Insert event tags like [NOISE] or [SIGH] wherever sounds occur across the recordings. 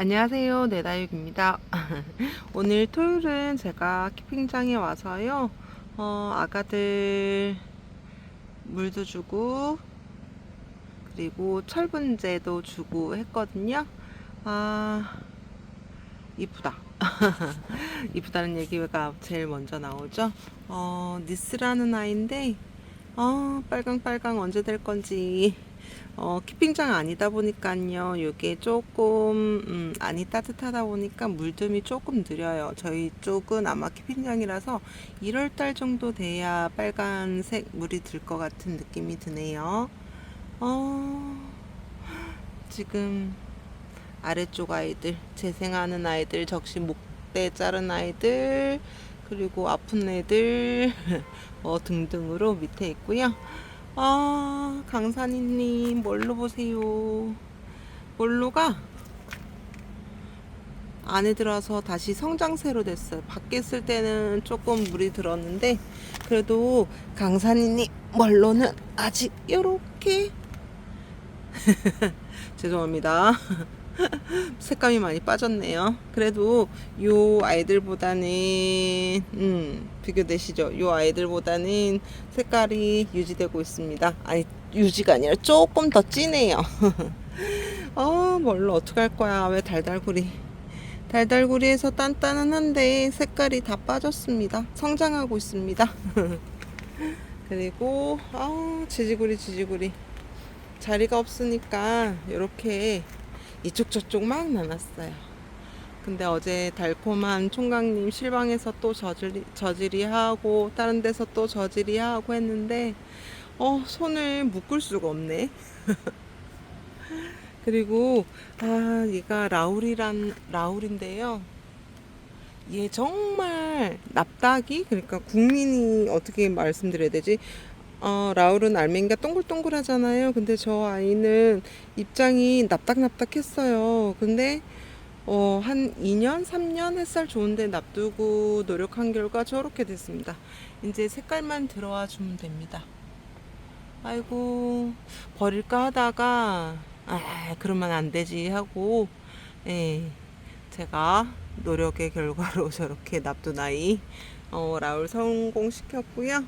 안녕하세요. 네다육입니다. [LAUGHS] 오늘 토요일은 제가 키핑장에 와서요. 어, 아가들 물도 주고 그리고 철분제도 주고 했거든요. 아, 이쁘다. [LAUGHS] 이쁘다는 얘기가 제일 먼저 나오죠. 어, 니스라는 아이인데 어, 빨강빨강 언제 될 건지 어, 키핑장 아니다 보니까요. 이게 조금 음, 안이 따뜻하다 보니까 물듬이 조금 느려요. 저희 쪽은 아마 키핑장이라서 1월달 정도 돼야 빨간색 물이 들 것 같은 느낌이 드네요. 어, 지금 아래쪽 아이들, 재생하는 아이들, 적시 목대 자른 아이들, 그리고 아픈 애들 [LAUGHS] 어, 등등으로 밑에 있고요. 아, 강산이님, 뭘로 보세요? 뭘로가 안에 들어서 다시 성장세로 됐어요. 밖에 있을 때는 조금 물이 들었는데, 그래도 강산이님, 뭘로는 아직 요렇게. [LAUGHS] 죄송합니다. [LAUGHS] 색감이 많이 빠졌네요. 그래도 요 아이들보다는 음, 비교되시죠? 요 아이들보다는 색깔이 유지되고 있습니다. 아니 유지가 아니라 조금 더 진해요. 어, [LAUGHS] 뭘로 어떡할 거야? 왜 달달구리? 달달구리에서 단단은 한데 색깔이 다 빠졌습니다. 성장하고 있습니다. [LAUGHS] 그리고 아, 지지구리 지지구리 자리가 없으니까 이렇게 이쪽 저쪽 막 나눴어요. 근데 어제 달콤한 총각님 실방에서 또 저질이, 저질이 하고 다른 데서 또 저질이 하고 했는데 어 손을 묶을 수가 없네. [LAUGHS] 그리고 아 얘가 라울이란 라울인데요. 얘 정말 납작이 그러니까 국민이 어떻게 말씀드려야 되지? 어, 라울은 알맹이가 동글동글하잖아요. 근데 저 아이는 입장이 납작납작했어요. 근데 어, 한 2년, 3년 햇살 좋은데 놔두고 노력한 결과 저렇게 됐습니다. 이제 색깔만 들어와 주면 됩니다. 아이고, 버릴까 하다가, 아, 그러면 안 되지 하고, 예, 제가 노력의 결과로 [LAUGHS] 저렇게 납둔 아이, 어, 라울 성공시켰고요.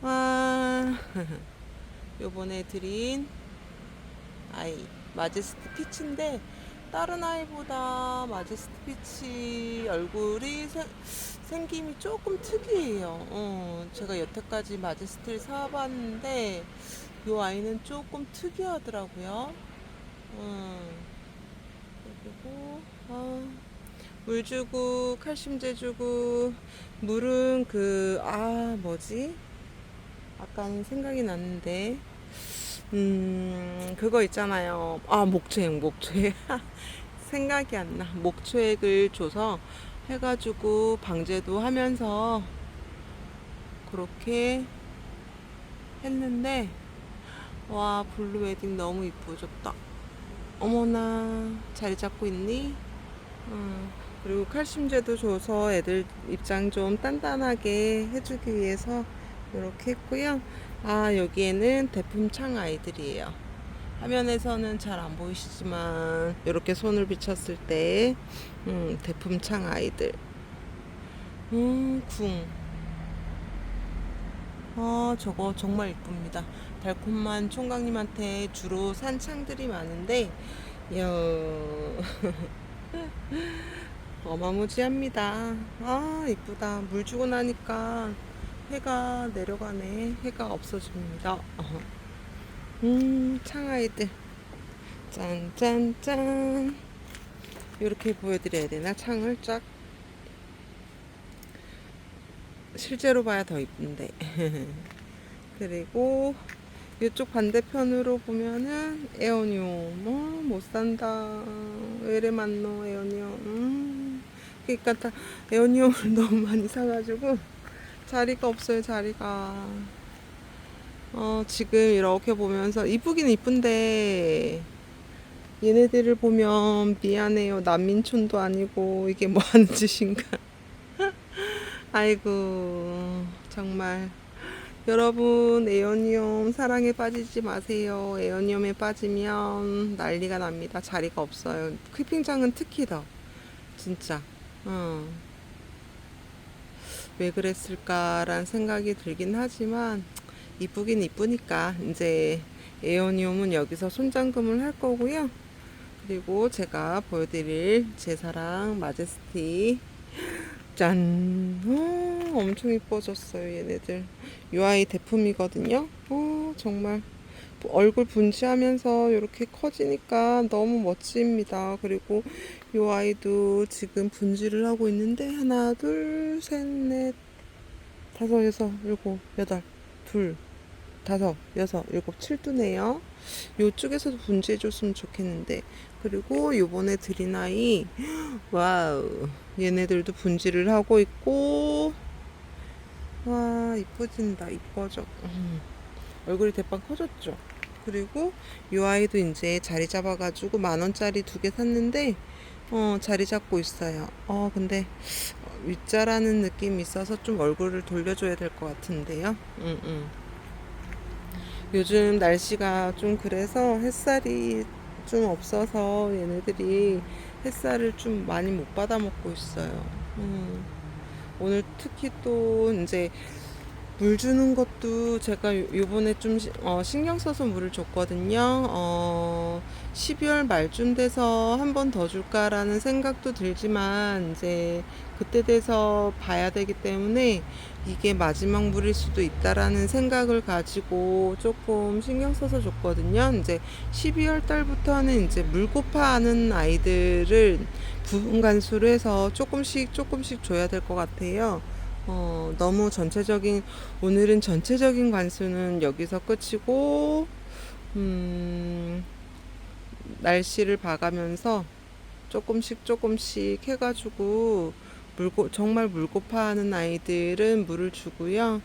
와, [LAUGHS] 요번에 드린 아이, 마제스트 피치인데, 다른 아이보다 마제스트 피치 얼굴이 세- 생김이 조금 특이해요. 어, 제가 여태까지 마제스트를 사봤는데, 요 아이는 조금 특이하더라고요. 어, 그리고, 어, 물 주고, 칼슘제 주고, 물은 그, 아, 뭐지? 아까 생각이 났는데, 음, 그거 있잖아요. 아, 목초액, 목초액. [LAUGHS] 생각이 안 나. 목초액을 줘서 해가지고 방제도 하면서 그렇게 했는데, 와, 블루 웨딩 너무 이뻐졌다. 어머나, 자리 잡고 있니? 음, 그리고 칼슘제도 줘서 애들 입장 좀 단단하게 해주기 위해서 이렇게 했고요. 아, 여기에는 대품창 아이들이에요. 화면에서는 잘 안 보이시지만 이렇게 손을 비쳤을 때 음, 대품창 아이들. 음, 궁. 아, 저거 정말 이쁩니다. 달콤한 총각님한테 주로 산 창들이 많은데, 이야, [LAUGHS] 어마무지합니다. 아, 이쁘다. 물 주고 나니까 해가 내려가네. 해가 없어집니다. 음, 창아이들. 짠, 짠, 짠. 이렇게 보여드려야 되나? 창을 쫙. 실제로 봐야 더 이쁜데. [LAUGHS] 그리고 이쪽 반대편으로 보면은 에어니움. 어, 못 산다. 왜래 많노, 에어니움. 음. 그러니까 다 에어니움을 [LAUGHS] 너무 많이 사가지고 자리가 없어요, 자리가. 어, 지금 이렇게 보면서 이쁘긴 이쁜데 얘네들을 보면 미안해요. 난민촌도 아니고 이게 뭐 하는 짓인가. [LAUGHS] 아이고, 정말 여러분 에어니움 사랑에 빠지지 마세요. 에어니움에 빠지면 난리가 납니다. 자리가 없어요. 휘핑장은 특히 더 진짜. 어. 왜 그랬을까란 생각이 들긴 하지만 이쁘긴 이쁘니까 이제 에어니움은 여기서 손잠금을 할 거고요. 그리고 제가 보여드릴 제 사랑 마제스티 짠! 오, 엄청 이뻐졌어요, 얘네들. UI 대품이거든요. 오, 정말 얼굴 분지하면서 이렇게 커지니까 너무 멋집니다. 그리고 이 아이도 지금 분지를 하고 있는데 하나, 둘, 셋, 넷, 다섯, 여섯, 일곱, 여덟, 둘, 다섯, 여섯, 일곱, 칠두네요. 요쪽에서도 분지해줬으면 좋겠는데. 그리고 요번에 드린 아이, 와우. 얘네들도 분지를 하고 있고, 와, 이뻐진다, 이뻐져. 음, 얼굴이 대빵 커졌죠? 그리고 요 아이도 이제 자리 잡아가지고 만 원짜리 두 개 샀는데, 어, 자리 잡고 있어요. 어, 근데 윗자라는 느낌이 있어서 좀 얼굴을 돌려줘야 될 것 같은데요. 음, 음. 요즘 날씨가 좀 그래서 햇살이 좀 없어서 얘네들이 햇살을 좀 많이 못 받아 먹고 있어요. 음. 오늘 특히 또 이제 물 주는 것도 제가 요- 요번에 좀 시- 어, 신경 써서 물을 줬거든요. 어, 12월 말쯤 돼서 한 번 더 줄까라는 생각도 들지만 이제 그때 돼서 봐야 되기 때문에 이게 마지막 물일 수도 있다라는 생각을 가지고 조금 신경 써서 줬거든요. 이제 12월 달부터는 이제 물고파하는 아이들을 부분 간수로 해서 조금씩 조금씩 줘야 될 것 같아요. 어, 너무 전체적인, 오늘은 전체적인 관수는 여기서 끝이고, 음, 날씨를 봐가면서 조금씩 조금씩 해가지고, 물고, 정말 물고파하는 아이들은 물을 주고요.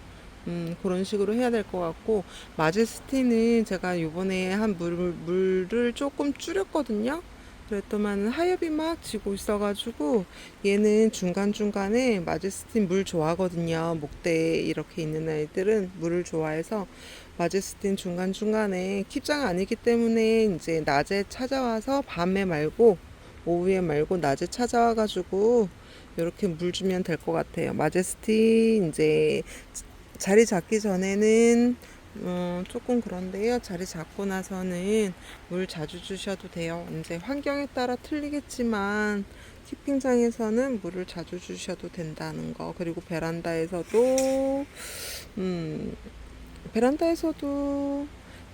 음, 그런 식으로 해야 될 것 같고, 마제스티는 제가 요번에 한 물, 물을 조금 줄였거든요. 그랬더만 하엽이 막 지고 있어가지고 얘는 중간중간에 마제스틴 물 좋아하거든요. 목대에 이렇게 있는 아이들은 물을 좋아해서 마제스틴 중간중간에 킵장 아니기 때문에 이제 낮에 찾아와서 밤에 말고 오후에 말고 낮에 찾아와가지고 이렇게 물 주면 될 것 같아요. 마제스틴 이제 자리 잡기 전에는 어, 조금 그런데요. 자리 잡고 나서는 물 자주 주셔도 돼요. 이제 환경에 따라 틀리겠지만 키핑장에서는 물을 자주 주셔도 된다는 거. 그리고 베란다에서도 음, 베란다에서도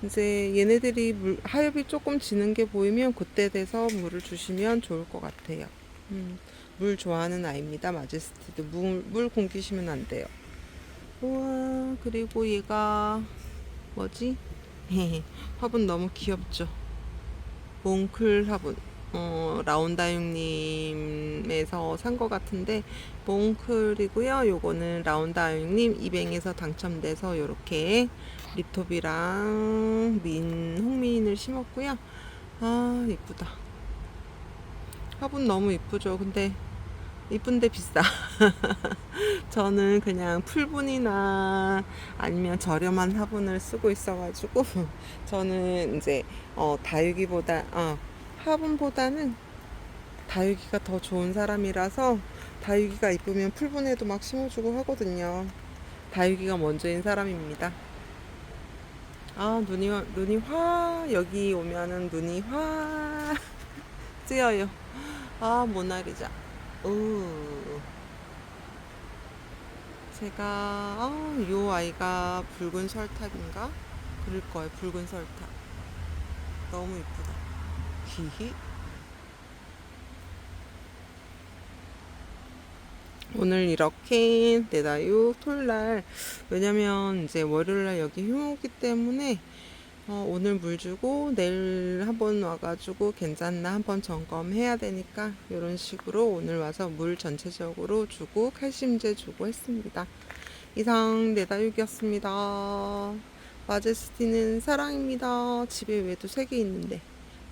이제 얘네들이 물, 하엽이 조금 지는 게 보이면 그때 돼서 물을 주시면 좋을 것 같아요. 음, 물 좋아하는 아이입니다. 마제스티도 물, 물 공기시면 안 돼요. 우와, 그리고 얘가 뭐지? 화분 너무 귀엽죠? 몽클 화분. 어, 라운다육님에서 산 것 같은데, 몽클이고요. 요거는 라운다육님 이뱅에서 당첨돼서 요렇게 리톱이랑 민, 홍민을 심었고요. 아, 이쁘다. 화분 너무 이쁘죠? 근데 이쁜데 비싸. [LAUGHS] 저는 그냥 풀분이나 아니면 저렴한 화분을 쓰고 있어가지고 [LAUGHS] 저는 이제 어, 다육이보다 어, 화분보다는 다육이가 더 좋은 사람이라서 다육이가 이쁘면 풀분에도 막 심어주고 하거든요. 다육이가 먼저인 사람입니다. 아 눈이 화- 눈이 화 여기 오면은 눈이 화 [LAUGHS] 찌어요. 아 모나리자. 오. 제가 아, 요 아이가 붉은 설탑인가? 그럴 거예요. 붉은 설탑. 너무 이쁘다. 히히. 오늘 이렇게 내다육 토요일 날 왜냐면 이제 월요일 날 여기 휴무기 때문에 어, 오늘 물 주고 내일 한번 와가지고 괜찮나 한번 점검해야 되니까 이런 식으로 오늘 와서 물 전체적으로 주고 칼슘제 주고 했습니다. 이상 내다육이었습니다. 마제스티는 사랑입니다. 집에 외도 3개 있는데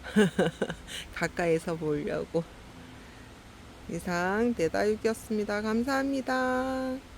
[LAUGHS] 가까이서 보려고 이상 내다육이었습니다. 감사합니다.